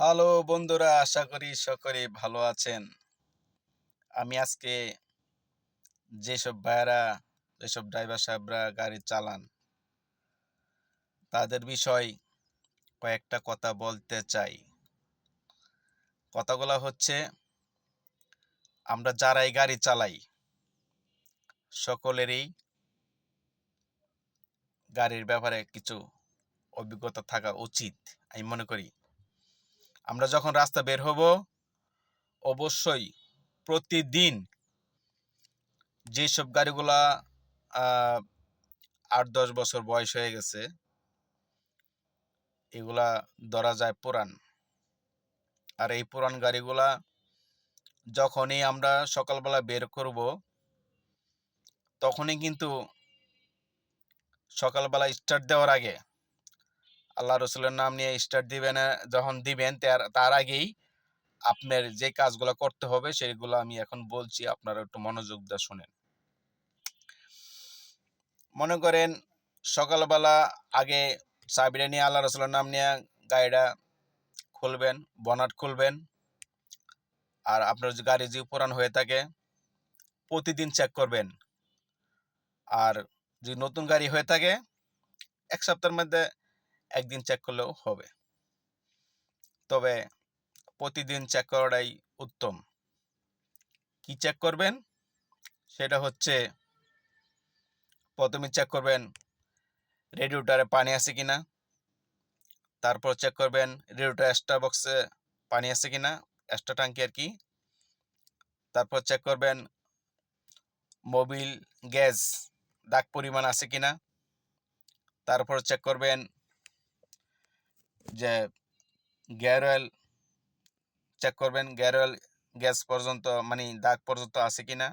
Hello বন্ধুরা, আশা করি সকলে ভালো আছেন। আমি আজকে যেসব ভাইয়েরা, যেসব ড্রাইভার সাহেবরা গাড়ি চালান, তাদের বিষয় কয়েকটা কথা বলতে চাই। কথাগুলো হচ্ছে, আমরা যারাই গাড়ি চালাই, সকলেরই গাড়ির ব্যাপারে কিছু অভিজ্ঞতা থাকা উচিত, আমি মনে করি। আমরা যখন রাস্তা বের হব, অবশ্যই প্রতিদিন যেসব গাড়িগুলা আট দশ বছর বয়স হয়ে গেছে, এগুলা ধরা যায় পুরান। আর এই পুরান গাড়িগুলা যখনই আমরা সকালবেলা বের করব, তখনই কিন্তু সকালবেলা স্টার্ট দেওয়ার আগে আল্লাহ রসুলের নাম নিয়ে স্টার্ট দিবেন যখন দিবেন, তার আগেই আপনার যে কাজগুলো করতে হবে, সেগুলো আমি এখন বলছি, আপনারা একটু মনোযোগ দিয়ে শুনেন। মনে করেন, সকালবেলা আগে চাবিটা নিয়ে আল্লাহ রসুলের নাম নিয়ে গাড়িটা খুলবেন, বনাট খুলবেন, আর আপনার যে গাড়ি যে পুরান হয়ে থাকে, প্রতিদিন চেক করবেন। আর যদি নতুন গাড়ি হয়ে থাকে, এক সপ্তাহের মধ্যে একদিন চেক করলেও হবে। তবে প্রতিদিন চেক করাটাই উত্তম। কি চেক করবেন? সেটা হচ্ছে, প্রথমে চেক করবেন রেডিওটারে পানি আছে কিনা? তারপর চেক করবেন রেডিওটার এক্সট্রা বক্সে পানি আছে কিনা? এক্সট্রা ট্যাঙ্কি আর কি? তারপর চেক করবেন মোবিল গ্যাস দাগ পরিমাণ আছে কিনা? তারপর চেক করবেন যে গিয়ার অয়েল চেক করবেন, গিয়ার অয়েল গ্যাস পর্যন্ত মানে দাগ পর্যন্ত আছে কিনা।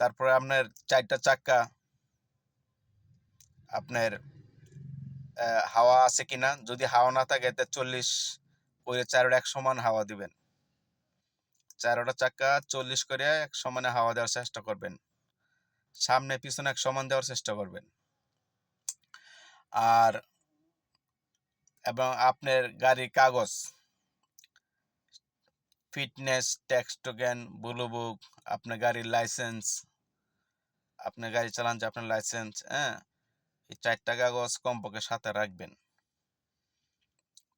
তারপরে আপনার চারটা চাক্কা, আপনার হাওয়া আছে কি না যদি হাওয়া না থাকে তা চল্লিশ করে চারোটা এক সমান হাওয়া দিবেন। চারোটা চাক্কা চল্লিশ করে এক সমানে হাওয়া দেওয়ার চেষ্টা করবেন। সামনে পিছনে এক সমান দেওয়ার চেষ্টা করবেন। আর এবং আপনার গাড়ির কাগজ। Fitness, tax token blue book আপনার গাড়ির লাইসেন্স, আপনার গাড়ি চালান যে আপনার লাইসেন্স হ্যাঁ? এই চারটা কাগজ কমপক্ষে সাথে রাখবেন।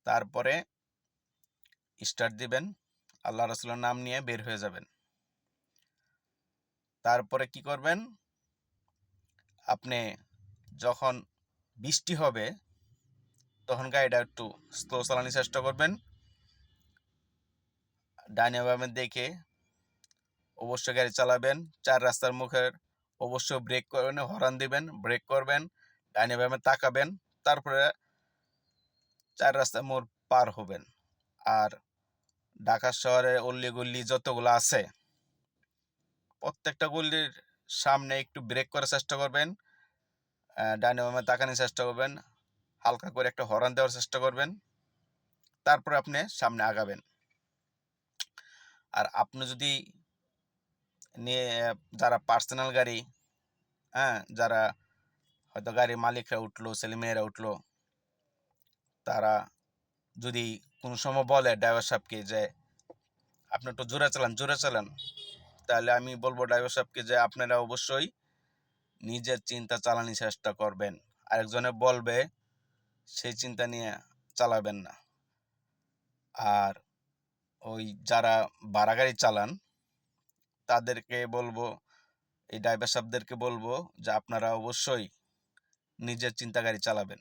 তারপরে স্টার্ট দিবেন, আল্লাহ রসুলের নাম নিয়ে বের হয়ে যাবেন। তারপরে কি করবেন? আপনি যখন বৃষ্টি হবে তখন গাড়িটা একটু স্লো চালানোর চেষ্টা করবেন। ডাইনে বামে দেখে অবশ্যই গাড়ি চালাবেন। চার রাস্তার মুখের অবশ্যই ব্রেক করবেন, হর্ন দিবেন ব্রেক করবেন, ডাইনে বামে তাকাবেন, তারপরে চার রাস্তার মোড় পার হবেন। আর ঢাকা শহরে অল্লি গল্লি যতগুলো আছে, প্রত্যেকটা গল্লির সামনে একটু ব্রেক করার চেষ্টা করবেন। ডাইনে বামে তাকানোর চেষ্টা করবেন। হালকা করে একটা হর্ন দেওয়ার চেষ্টা করবেন। তারপরে আপনি সামনে আগাবেন। আর আপনি যদি নিয়ে, যারা পার্সোনাল গাড়ি হ্যাঁ যারা হয়তো গাড়ির মালিকরা উঠল, ছেলেমেয়েরা উঠল, তারা যদি কোনো সময় বলে ড্রাইভার সাহেবকে যে, আপনি একটু জোরে চালান জোরে চালান, তাহলে আমি বলব ড্রাইভার সাহেবকে যে, আপনারা অবশ্যই নিজের চিন্তা চালানোর চেষ্টা করবেন। আরেকজনে বলবে সেই চিন্তা নিয়ে চালাবেন না। আর ওই যারা ভাড়া গাড়ি চালান, তাদেরকে বলব, এই ড্রাইভার সাহেবদেরকে বলব যে আপনারা অবশ্যই নিজের চিন্তা গাড়ি চালাবেন।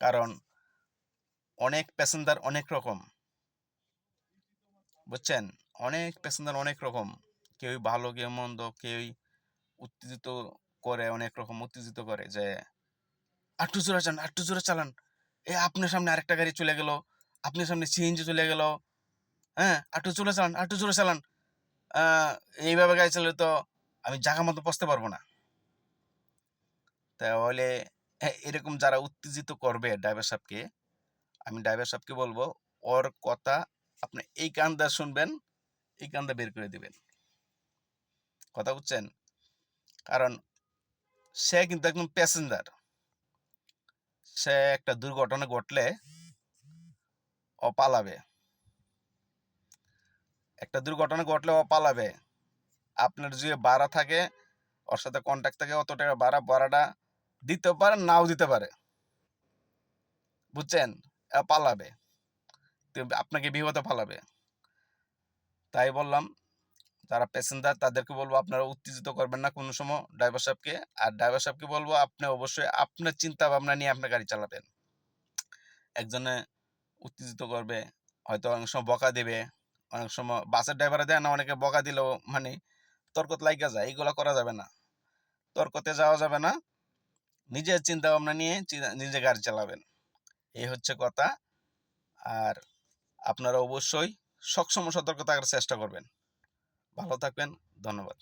কারণ অনেক প্যাসেঞ্জার অনেক রকম। বুঝছেন? অনেক প্যাসেঞ্জার অনেক রকম। কেউই ভালো কেউ মন্দ, কেউই উত্তেজিত করে, অনেক রকম উত্তেজিত করে যে আটটু জোরে চালান আটটু জোরে চালান। এ আপনার সামনে আরেকটা গাড়ি চলে গেল, আপনার সামনে সিএনজি চলে গেল হ্যাঁ? আটটু জোরে চালান আটটু জোরে চালান। এইভাবে গাড়ি চালালে তো আমি জায়গা মতো বসতে পারব না। তাহলে এ- এরকম যারা উত্তেজিত করবে ড্রাইভার সাহেবকে, আমি ড্রাইভার সাহেবকে বলব, ওর কথা আপনি এই কান্দা শুনবেন, এই কান্দা বের করে দিবেন। কথা বুঝছেন? কারণ সে কিন্তু একদম প্যাসেঞ্জার সে একটা দুর্ঘটনা ঘটলে ও পালাবে। একটা দুর্ঘটনা ঘটলে ও পালাবে। আপনার যে ভাড়া থাকে, ওর সাথে কন্ট্যাক্ট থাকে, অত টাকা ভাড়া, ভাড়াটা দিতে পারে, নাও দিতে পারে। বুঝছেন? পালাবে। আপনাকে বিপদে পালাবে তাই বললাম যারা প্যাসেঞ্জার তাদেরকে বলব আপনারা উত্তেজিত করবেন না কোনো সময় ড্রাইভার সাহেবকে। আর ড্রাইভার সাহেবকে বলব আপনি অবশ্যই আপনার চিন্তা ভাবনা নিয়ে আপনার গাড়ি চালাবেন। একজনে উত্তেজিত করবে, হয়তো অনেক সময় বকা দেবে, অনেক সময় বাসের ড্রাইভারে দেয় না, অনেকে বকা দিলেও মানে তর্কত লাইগা যায়, এইগুলো করা যাবে না। তর্কতে যাওয়া যাবে না, নিজের চিন্তা ভাবনা নিয়ে নিজে গাড়ি চালাবেন। এই হচ্ছে কথা। আর আপনারা অবশ্যই সবসময় সতর্ক থাকার চেষ্টা করবেন। ভালো থাকবেন ধন্যবাদ।